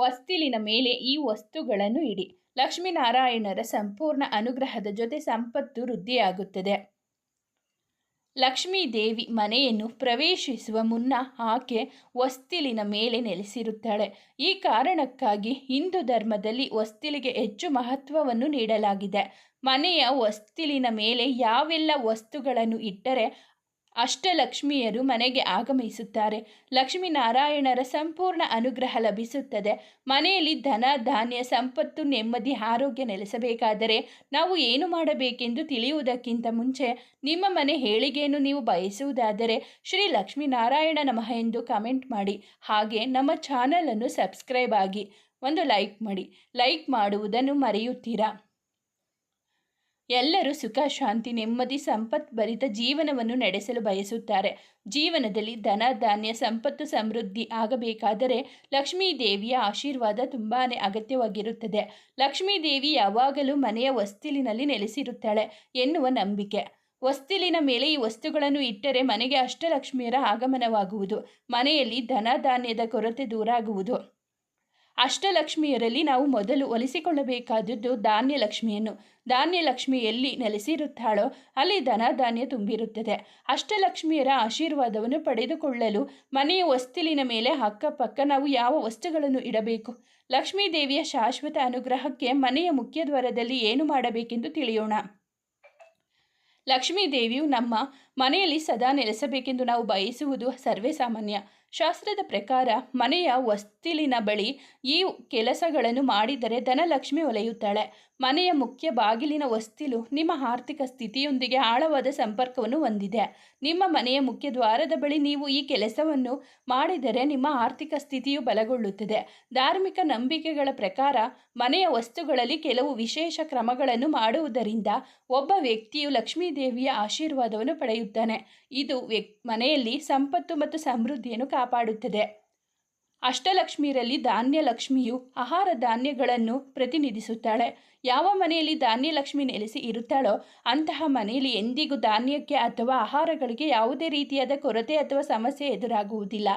ವಸ್ತಿಲಿನ ಮೇಲೆ ಈ ವಸ್ತುಗಳನ್ನು ಇಡಿ. ಲಕ್ಷ್ಮೀನಾರಾಯಣರ ಸಂಪೂರ್ಣ ಅನುಗ್ರಹದ ಜೊತೆ ಸಂಪತ್ತು ವೃದ್ಧಿಯಾಗುತ್ತದೆ. ಲಕ್ಷ್ಮೀ ದೇವಿ ಮನೆಯನ್ನು ಪ್ರವೇಶಿಸುವ ಮುನ್ನ ಆಕೆ ವಸ್ತಿಲಿನ ಮೇಲೆ ನೆಲೆಸಿರುತ್ತಾಳೆ. ಈ ಕಾರಣಕ್ಕಾಗಿ ಹಿಂದೂ ಧರ್ಮದಲ್ಲಿ ವಸ್ತಿಲಿಗೆ ಹೆಚ್ಚು ಮಹತ್ವವನ್ನು ನೀಡಲಾಗಿದೆ. ಮನೆಯ ವಸ್ತಿಲಿನ ಮೇಲೆ ಯಾವೆಲ್ಲ ವಸ್ತುಗಳನ್ನು ಇಟ್ಟರೆ ಅಷ್ಟಲಕ್ಷ್ಮಿಯರು ಮನೆಗೆ ಆಗಮಿಸುತ್ತಾರೆ. ಲಕ್ಷ್ಮೀನಾರಾಯಣರ ಸಂಪೂರ್ಣ ಅನುಗ್ರಹ ಲಭಿಸುತ್ತದೆ. ಮನೆಯಲ್ಲಿ ಧನ, ಧಾನ್ಯ, ಸಂಪತ್ತು, ನೆಮ್ಮದಿ, ಆರೋಗ್ಯ ನೆಲೆಸಬೇಕಾದರೆ ನಾವು ಏನು ಮಾಡಬೇಕೆಂದು ತಿಳಿಯುವುದಕ್ಕಿಂತ ಮುಂಚೆ ನಿಮ್ಮ ಮನೆ ಹೇಳಿಗೆಯನ್ನು ನೀವು ಬಯಸುವುದಾದರೆ ಶ್ರೀ ಲಕ್ಷ್ಮೀನಾರಾಯಣ ನಮಃ ಎಂದು ಕಮೆಂಟ್ ಮಾಡಿ. ಹಾಗೆ ನಮ್ಮ ಚಾನಲನ್ನು ಸಬ್ಸ್ಕ್ರೈಬ್ ಆಗಿ ಒಂದು ಲೈಕ್ ಮಾಡಿ. ಲೈಕ್ ಮಾಡುವುದನ್ನು ಮರೆಯುತ್ತೀರಾ? ಎಲ್ಲರೂ ಸುಖ, ಶಾಂತಿ, ನೆಮ್ಮದಿ ಸಂಪತ್ಭರಿತ ಜೀವನವನ್ನು ನಡೆಸಲು ಬಯಸುತ್ತಾರೆ. ಜೀವನದಲ್ಲಿ ಧನ, ಧಾನ್ಯ, ಸಂಪತ್ತು ಸಮೃದ್ಧಿ ಆಗಬೇಕಾದರೆ ಲಕ್ಷ್ಮೀ ದೇವಿಯ ಆಶೀರ್ವಾದ ತುಂಬಾ ಅಗತ್ಯವಾಗಿರುತ್ತದೆ. ಲಕ್ಷ್ಮೀ ದೇವಿ ಯಾವಾಗಲೂ ಮನೆಯ ವಸ್ತಿಲಿನಲ್ಲಿ ನೆಲೆಸಿರುತ್ತಾಳೆ ಎನ್ನುವ ನಂಬಿಕೆ. ವಸ್ತಿಲಿನ ಮೇಲೆ ಈ ವಸ್ತುಗಳನ್ನು ಇಟ್ಟರೆ ಮನೆಗೆ ಅಷ್ಟಲಕ್ಷ್ಮಿಯರ ಆಗಮನವಾಗುವುದು, ಮನೆಯಲ್ಲಿ ಧನ, ಧಾನ್ಯದ ಕೊರತೆ ದೂರಾಗುವುದು. ಅಷ್ಟಲಕ್ಷ್ಮಿಯರಲ್ಲಿ ನಾವು ಮೊದಲು ಒಲಿಸಿಕೊಳ್ಳಬೇಕಾದದ್ದು ಧಾನ್ಯಲಕ್ಷ್ಮಿಯನ್ನು. ಲಕ್ಷ್ಮಿಯನ್ನು ಧಾನ್ಯ ಲಕ್ಷ್ಮಿ ಎಲ್ಲಿ ನೆಲೆಸಿರುತ್ತಾಳೋ, ಅಲ್ಲಿ ಧನ ಧಾನ್ಯ ತುಂಬಿರುತ್ತದೆ. ಅಷ್ಟಲಕ್ಷ್ಮಿಯರ ಆಶೀರ್ವಾದವನ್ನು ಪಡೆದುಕೊಳ್ಳಲು ಮನೆಯ ವಸ್ತಿಲಿನ ಮೇಲೆ ಅಕ್ಕಪಕ್ಕ ನಾವು ಯಾವ ವಸ್ತುಗಳನ್ನು ಇಡಬೇಕು? ಲಕ್ಷ್ಮೀ ದೇವಿಯ ಶಾಶ್ವತ ಅನುಗ್ರಹಕ್ಕೆ ಮನೆಯ ಮುಖ್ಯ ದ್ವಾರದಲ್ಲಿ ಏನು ಮಾಡಬೇಕೆಂದು ತಿಳಿಯೋಣ. ಲಕ್ಷ್ಮೀ ದೇವಿಯು ನಮ್ಮ ಮನೆಯಲ್ಲಿ ಸದಾ ನೆಲೆಸಬೇಕೆಂದು ನಾವು ಬಯಸುವುದು ಸರ್ವೇ ಸಾಮಾನ್ಯ ಶಾಸ್ತ್ರದ ಪ್ರಕಾರ ಮನೆಯ ವಸ್ತಿಲಿನ ಬಳಿ ಈ ಕೆಲಸಗಳನ್ನು ಮಾಡಿದರೆ ಧನಲಕ್ಷ್ಮಿ ಒಲೆಯುತ್ತಾಳೆ. ಮನೆಯ ಮುಖ್ಯ ಬಾಗಿಲಿನ ವಸ್ತಿಲು ನಿಮ್ಮ ಆರ್ಥಿಕ ಸ್ಥಿತಿಯೊಂದಿಗೆ ಆಳವಾದ ಸಂಪರ್ಕವನ್ನು ಹೊಂದಿದೆ. ನಿಮ್ಮ ಮನೆಯ ಮುಖ್ಯ ದ್ವಾರದ ಬಳಿ ನೀವು ಈ ಕೆಲಸವನ್ನು ಮಾಡಿದರೆ ನಿಮ್ಮ ಆರ್ಥಿಕ ಸ್ಥಿತಿಯು ಬಲಗೊಳ್ಳುತ್ತದೆ. ಧಾರ್ಮಿಕ ನಂಬಿಕೆಗಳ ಪ್ರಕಾರ ಮನೆಯ ವಸ್ತುಗಳಲ್ಲಿ ಕೆಲವು ವಿಶೇಷ ಕ್ರಮಗಳನ್ನು ಮಾಡುವುದರಿಂದ ಒಬ್ಬ ವ್ಯಕ್ತಿಯು ಲಕ್ಷ್ಮೀದೇವಿಯ ಆಶೀರ್ವಾದವನ್ನು ಪಡೆಯುತ್ತಾನೆ. ಇದು ವ್ಯಕ್, ಮನೆಯಲ್ಲಿ ಸಂಪತ್ತು ಮತ್ತು ಸಮೃದ್ಧಿಯನ್ನು ಕಾಪಾಡುತ್ತದೆ. ಅಷ್ಟಲಕ್ಷ್ಮಿಯರಲ್ಲಿ ಧಾನ್ಯ ಲಕ್ಷ್ಮಿಯು ಆಹಾರ ಧಾನ್ಯಗಳನ್ನು ಪ್ರತಿನಿಧಿಸುತ್ತಾಳೆ. ಯಾವ ಮನೆಯಲ್ಲಿ ಧಾನ್ಯಲಕ್ಷ್ಮಿ ನೆಲೆಸಿ ಇರುತ್ತಾಳೋ ಅಂತಹ ಮನೆಯಲ್ಲಿ ಎಂದಿಗೂ ಧಾನ್ಯಕ್ಕೆ ಅಥವಾ ಆಹಾರಗಳಿಗೆ ಯಾವುದೇ ರೀತಿಯಾದ ಕೊರತೆ ಅಥವಾ ಸಮಸ್ಯೆ ಎದುರಾಗುವುದಿಲ್ಲ.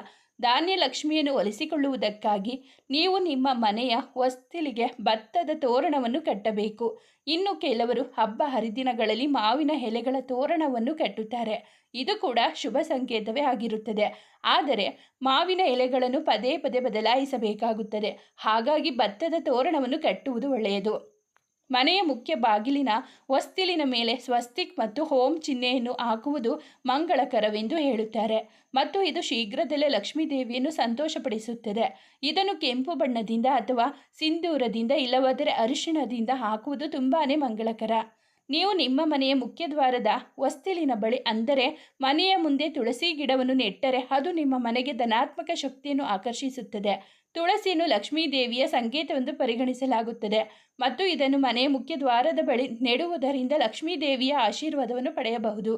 ಧಾನ್ಯ ಲಕ್ಷ್ಮಿಯನ್ನು ಒಲಿಸಿಕೊಳ್ಳುವುದಕ್ಕಾಗಿ ನೀವು ನಿಮ್ಮ ಮನೆಯ ಹೊಸ್ತಿಲಿಗೆ ಭತ್ತದ ತೋರಣವನ್ನು ಕಟ್ಟಬೇಕು. ಇನ್ನು ಕೆಲವರು ಹಬ್ಬ ಹರಿದಿನಗಳಲ್ಲಿ ಮಾವಿನ ಎಲೆಗಳ ತೋರಣವನ್ನು ಕಟ್ಟುತ್ತಾರೆ. ಇದು ಕೂಡ ಶುಭ ಸಂಕೇತವೇ ಆಗಿರುತ್ತದೆ. ಆದರೆ ಮಾವಿನ ಎಲೆಗಳನ್ನು ಪದೇ ಪದೇ ಬದಲಾಯಿಸಬೇಕಾಗುತ್ತದೆ. ಹಾಗಾಗಿ ಭತ್ತದ ತೋರಣವನ್ನು ಕಟ್ಟುವುದು ಒಳ್ಳೆಯದು. ಮನೆಯ ಮುಖ್ಯ ಬಾಗಿಲಿನ ಹೊಸ್ತಿಲಿನ ಮೇಲೆ ಸ್ವಸ್ತಿಕ್ ಮತ್ತು ಹೋಮ್ ಚಿಹ್ನೆಯನ್ನು ಹಾಕುವುದು ಮಂಗಳಕರವೆಂದು ಹೇಳುತ್ತಾರೆ. ಮತ್ತು ಇದು ಶೀಘ್ರದಲ್ಲೇ ಲಕ್ಷ್ಮೀ ದೇವಿಯನ್ನು ಸಂತೋಷಪಡಿಸುತ್ತದೆ. ಇದನ್ನು ಕೆಂಪು ಬಣ್ಣದಿಂದ ಅಥವಾ ಸಿಂಧೂರದಿಂದ ಇಲ್ಲವಾದರೆ ಅರಿಶಿಣದಿಂದ ಹಾಕುವುದು ತುಂಬಾ ಮಂಗಳಕರ. ನೀವು ನಿಮ್ಮ ಮನೆಯ ಮುಖ್ಯದ್ವಾರದ ಹೊಸ್ತಿಲಿನ ಬಳಿ ಅಂದರೆ ಮನೆಯ ಮುಂದೆ ತುಳಸಿ ಗಿಡವನ್ನು ನೆಟ್ಟರೆ ಅದು ನಿಮ್ಮ ಮನೆಗೆ ಧನಾತ್ಮಕ ಶಕ್ತಿಯನ್ನು ಆಕರ್ಷಿಸುತ್ತದೆ. ತುಳಸಿಯನ್ನು ಲಕ್ಷ್ಮೀ ದೇವಿಯ ಸಂಕೇತವೆಂದು ಪರಿಗಣಿಸಲಾಗುತ್ತದೆ ಮತ್ತು ಇದನ್ನು ಮನೆಯ ಮುಖ್ಯ ದ್ವಾರದ ಬಳಿ ನೆಡುವುದರಿಂದ ಲಕ್ಷ್ಮೀ ದೇವಿಯ ಆಶೀರ್ವಾದವನ್ನು ಪಡೆಯಬಹುದು.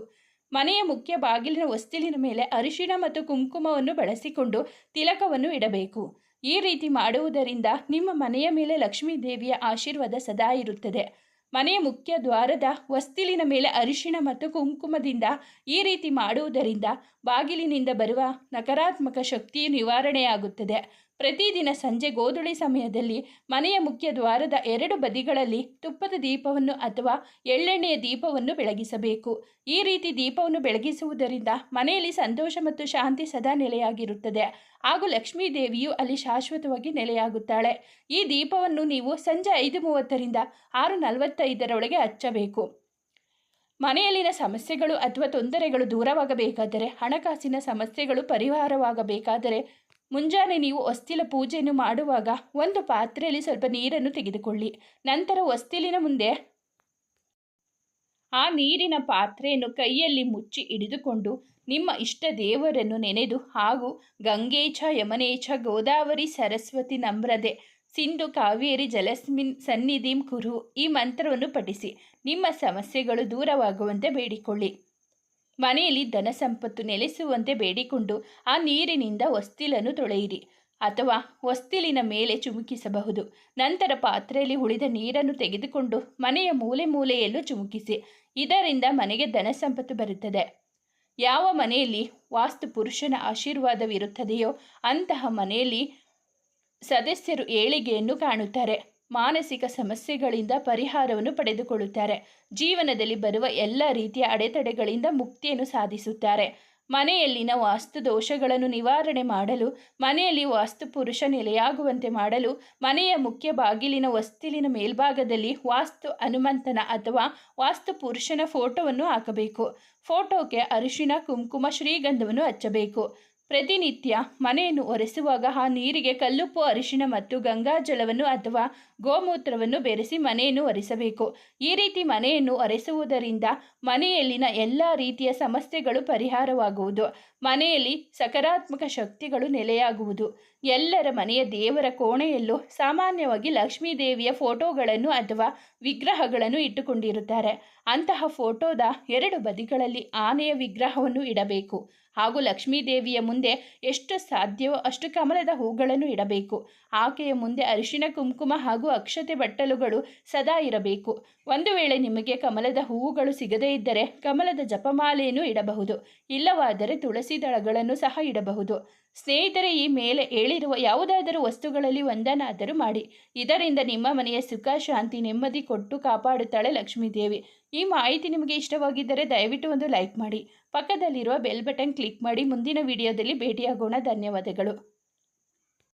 ಮನೆಯ ಮುಖ್ಯ ಬಾಗಿಲಿನ ಹೊಸ್ತಿಲಿನ ಮೇಲೆ ಅರಿಶಿಣ ಮತ್ತು ಕುಂಕುಮವನ್ನು ಬಳಸಿಕೊಂಡು ತಿಲಕವನ್ನು ಇಡಬೇಕು. ಈ ರೀತಿ ಮಾಡುವುದರಿಂದ ನಿಮ್ಮ ಮನೆಯ ಮೇಲೆ ಲಕ್ಷ್ಮೀ ದೇವಿಯ ಆಶೀರ್ವಾದ ಸದಾ ಇರುತ್ತದೆ. ಮನೆಯ ಮುಖ್ಯ ದ್ವಾರದ ವಸ್ತಿಲಿನ ಮೇಲೆ ಅರಿಶಿಣ ಮತ್ತು ಕುಂಕುಮದಿಂದ ಈ ರೀತಿ ಮಾಡುವುದರಿಂದ ಬಾಗಿಲಿನಿಂದ ಬರುವ ನಕಾರಾತ್ಮಕ ಶಕ್ತಿಯು ನಿವಾರಣೆಯಾಗುತ್ತದೆ. ಪ್ರತಿದಿನ ಸಂಜೆ ಗೋಧುಳಿ ಸಮಯದಲ್ಲಿ ಮನೆಯ ಮುಖ್ಯ ದ್ವಾರದ ಎರಡು ಬದಿಗಳಲ್ಲಿ ತುಪ್ಪದ ದೀಪವನ್ನು ಅಥವಾ ಎಳ್ಳೆಣ್ಣೆಯ ದೀಪವನ್ನು ಬೆಳಗಿಸಬೇಕು. ಈ ರೀತಿ ದೀಪವನ್ನು ಬೆಳಗಿಸುವುದರಿಂದ ಮನೆಯಲ್ಲಿ ಸಂತೋಷ ಮತ್ತು ಶಾಂತಿ ಸದಾ ನೆಲೆಯಾಗಿರುತ್ತದೆ. ಹಾಗೂ ಲಕ್ಷ್ಮೀ ದೇವಿಯು ಅಲ್ಲಿ ಶಾಶ್ವತವಾಗಿ ನೆಲೆಯಾಗುತ್ತಾಳೆ. ಈ ದೀಪವನ್ನು ನೀವು ಸಂಜೆ ಐದು ಮೂವತ್ತರಿಂದ ಆರು ನಲವತ್ತೈದರೊಳಗೆ ಹಚ್ಚಬೇಕು. ಮನೆಯಲ್ಲಿನ ಸಮಸ್ಯೆಗಳು ಅಥವಾ ತೊಂದರೆಗಳು ದೂರವಾಗಬೇಕಾದರೆ ಹಣಕಾಸಿನ ಸಮಸ್ಯೆಗಳು ಪರಿಹಾರವಾಗಬೇಕಾದರೆ ಮುಂಜಾನೆ ನೀವು ಹೊಸ್ತಿಲ ಪೂಜೆಯನ್ನು ಮಾಡುವಾಗ ಒಂದು ಪಾತ್ರೆಯಲ್ಲಿ ಸ್ವಲ್ಪ ನೀರನ್ನು ತೆಗೆದುಕೊಳ್ಳಿ. ನಂತರ ಹೊಸ್ತಿಲಿನ ಮುಂದೆ ಆ ನೀರಿನ ಪಾತ್ರೆಯನ್ನು ಕೈಯಲ್ಲಿ ಮುಚ್ಚಿ ಹಿಡಿದುಕೊಂಡು ನಿಮ್ಮ ಇಷ್ಟ ದೇವರನ್ನು ನೆನೆದು ಹಾಗೂ ಗಂಗೇಚ ಯಮನೇಚ ಗೋದಾವರಿ, ಸರಸ್ವತಿ ನಮ್ರದೆ ಸಿಂಧು, ಕಾವೇರಿ, ಜಲಸ್ಮಿನ್ ಸನ್ನಿಧಿಂ, ಕುರು ಈ ಮಂತ್ರವನ್ನು ಪಠಿಸಿ. ನಿಮ್ಮ ಸಮಸ್ಯೆಗಳು ದೂರವಾಗುವಂತೆ ಬೇಡಿಕೊಳ್ಳಿ. ಮನೆಯಲ್ಲಿ ಧನ ಸಂಪತ್ತು ನೆಲೆಸುವಂತೆ ಬೇಡಿಕೊಂಡು ಆ ನೀರಿನಿಂದ ಹೊಸ್ತಿಲನ್ನು ತೊಳೆಯಿರಿ ಅಥವಾ ಹೊಸ್ತಿಲಿನ ಮೇಲೆ ಚುಮುಕಿಸಬಹುದು. ನಂತರ ಪಾತ್ರೆಯಲ್ಲಿ ಉಳಿದ ನೀರನ್ನು ತೆಗೆದುಕೊಂಡು ಮನೆಯ ಮೂಲೆ ಮೂಲೆಯಲ್ಲೂ ಚುಮುಕಿಸಿ, ಇದರಿಂದ ಮನೆಗೆ ಧನ ಸಂಪತ್ತು ಬರುತ್ತದೆ. ಯಾವ ಮನೆಯಲ್ಲಿ ವಾಸ್ತು ಪುರುಷನ ಆಶೀರ್ವಾದವಿರುತ್ತದೆಯೋ ಅಂತಹ ಮನೆಯಲ್ಲಿ ಸದಸ್ಯರು ಏಳಿಗೆಯನ್ನು ಕಾಣುತ್ತಾರೆ. ಮಾನಸಿಕ ಸಮಸ್ಯೆಗಳಿಂದ ಪರಿಹಾರವನ್ನು ಪಡೆದುಕೊಳ್ಳುತ್ತಾರೆ. ಜೀವನದಲ್ಲಿ ಬರುವ ಎಲ್ಲ ರೀತಿಯ ಅಡೆತಡೆಗಳಿಂದ ಮುಕ್ತಿಯನ್ನು ಸಾಧಿಸುತ್ತಾರೆ. ಮನೆಯಲ್ಲಿನ ವಾಸ್ತು ದೋಷಗಳನ್ನು ನಿವಾರಣೆ ಮಾಡಲು, ಮನೆಯಲ್ಲಿ ವಾಸ್ತು ಪುರುಷ ನೆಲೆಯಾಗುವಂತೆ ಮಾಡಲು, ಮನೆಯ ಮುಖ್ಯ ಬಾಗಿಲಿನ ವಸ್ತಿಲಿನ ಮೇಲ್ಭಾಗದಲ್ಲಿ ವಾಸ್ತು ಹನುಮಂತನ ಅಥವಾ ವಾಸ್ತು ಪುರುಷನ ಫೋಟೋವನ್ನು ಹಾಕಬೇಕು. ಫೋಟೋಕ್ಕೆ ಅರಿಶಿನ, ಕುಂಕುಮ, ಶ್ರೀಗಂಧವನ್ನು ಹಚ್ಚಬೇಕು. ಪ್ರತಿನಿತ್ಯ ಮನೆಯನ್ನು ಒರೆಸುವಾಗ ಆ ನೀರಿಗೆ ಕಲ್ಲುಪ್ಪು ಅರಿಶಿನ ಮತ್ತು ಗಂಗಾಜಲವನ್ನು ಅಥವಾ ಗೋಮೂತ್ರವನ್ನು ಬೆರೆಸಿ ಮನೆಯನ್ನು ಒರೆಸಬೇಕು. ಈ ರೀತಿ ಮನೆಯನ್ನು ಒರೆಸುವುದರಿಂದ ಮನೆಯಲ್ಲಿನ ಎಲ್ಲ ರೀತಿಯ ಸಮಸ್ಯೆಗಳು ಪರಿಹಾರವಾಗುವುದು. ಮನೆಯಲ್ಲಿ ಸಕಾರಾತ್ಮಕ ಶಕ್ತಿಗಳು ನೆಲೆಯಾಗುವುದು. ಎಲ್ಲರ ಮನೆಯ ದೇವರ ಕೋಣೆಯಲ್ಲೂ ಸಾಮಾನ್ಯವಾಗಿ ಲಕ್ಷ್ಮೀ ದೇವಿಯ ಫೋಟೋಗಳನ್ನು ಅಥವಾ ವಿಗ್ರಹಗಳನ್ನು ಇಟ್ಟುಕೊಂಡಿರುತ್ತಾರೆ. ಅಂತಹ ಫೋಟೋದ ಎರಡು ಬದಿಗಳಲ್ಲಿ ಆನೆಯ ವಿಗ್ರಹವನ್ನು ಇಡಬೇಕು. ಹಾಗೂ ಲಕ್ಷ್ಮೀ ದೇವಿಯ ಮುಂದೆ ಎಷ್ಟು ಸಾಧ್ಯವೋ ಅಷ್ಟು ಕಮಲದ ಹೂಗಳನ್ನು ಇಡಬೇಕು. ಆಕೆಯ ಮುಂದೆ ಅರಿಶಿನ, ಕುಂಕುಮ ಹಾಗೂ ಅಕ್ಷತೆ ಬಟ್ಟಲುಗಳು ಸದಾ ಇರಬೇಕು. ಒಂದು ವೇಳೆ ನಿಮಗೆ ಕಮಲದ ಹೂವುಗಳು ಸಿಗದೇ ಇದ್ದರೆ ಕಮಲದ ಜಪಮಾಲೆಯನ್ನು ಇಡಬಹುದು. ಇಲ್ಲವಾದರೆ ತುಳಸಿ ದಳಗಳನ್ನು ಸಹ ಇಡಬಹುದು. ಸ್ನೇಹಿತರೆ, ಈ ಮೇಲೆ ಹೇಳಿರುವ ಯಾವುದಾದರೂ ವಸ್ತುಗಳಲ್ಲಿ ಒಂದನ್ನಾದರೂ ಮಾಡಿ. ಇದರಿಂದ ನಿಮ್ಮ ಮನೆಯ ಸುಖ, ಶಾಂತಿ, ನೆಮ್ಮದಿ ಕೊಟ್ಟು ಕಾಪಾಡುತ್ತಾಳೆ ಲಕ್ಷ್ಮೀದೇವಿ. ಈ ಮಾಹಿತಿ ನಿಮಗೆ ಇಷ್ಟವಾಗಿದ್ದರೆ ದಯವಿಟ್ಟು ಒಂದು ಲೈಕ್ ಮಾಡಿ. ಪಕ್ಕದಲ್ಲಿರುವ ಬೆಲ್ ಬಟನ್ ಕ್ಲಿಕ್ ಮಾಡಿ. ಮುಂದಿನ ವಿಡಿಯೋದಲ್ಲಿ ಭೇಟಿಯಾಗೋಣ. ಧನ್ಯವಾದಗಳು.